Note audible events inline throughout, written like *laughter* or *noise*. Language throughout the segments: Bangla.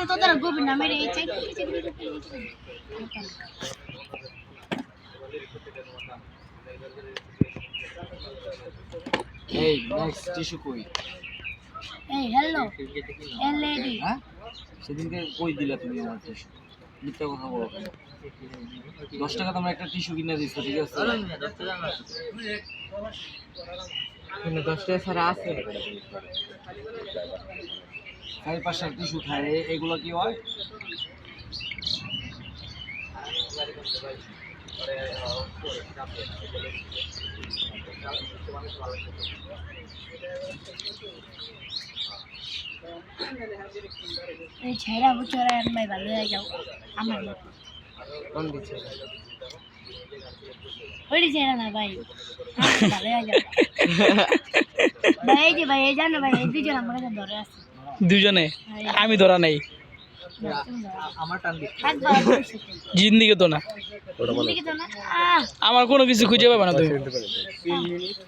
না তোদের এই চাই এই নেক্সট টিস্যু কই? এই হ্যালো এ লেডি হ্যাঁ? সেদিনকে কই দিলা তুমি আমার টিস্যু মিথ্যা কথা বলো দশ টাকা তোমার একটা টিস্যু কিনে দিচ্ছ ঠিক আছে? দশ টাকা ছাড়া আছে। চার পাঁচটা টিস্যু খায় এগুলো কি হয়? এই ছেড়া বুচরা আর ভাই ভালো হয়ে যাও আমার মতো। কোন দিচ্ছে ওই ছেড়া না ভাই আমার ভালো হয়ে যাও *laughs* ভাই এই যে ভাই এই জানো ভাই এই দুজন আমার কাছে ধরে আছে। দুজনে আমি ধরা নেই। জিন্দিকে তো না। আমার কোনো কিছু খুঁজে পাবে না তুমি।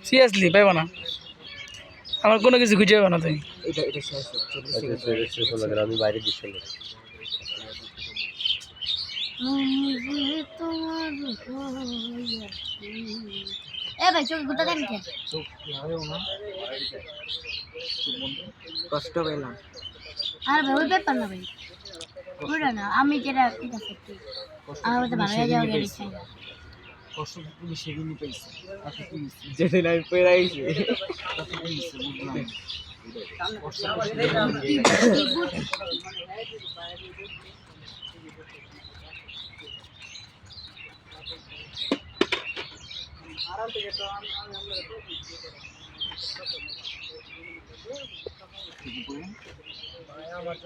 সিরিয়াসলি পাইবে না। আমার কোনো কিছু খুঁজে পাবে না তুমি। এ ভাই, চোখ গুটা দেন কে? চোখ কি হয় না কষ্ট পেলাম। আর ভাই ওই ব্যাপার না ভাই। ওটা না? আমি যেটা ঠিক আছে ঠিক আমার তো ভালো হয়ে যাওয়া গেলে কষ্ট তুমি সেদিনই পেয়েছ? যেদিন আমি তো *laughs* माया मत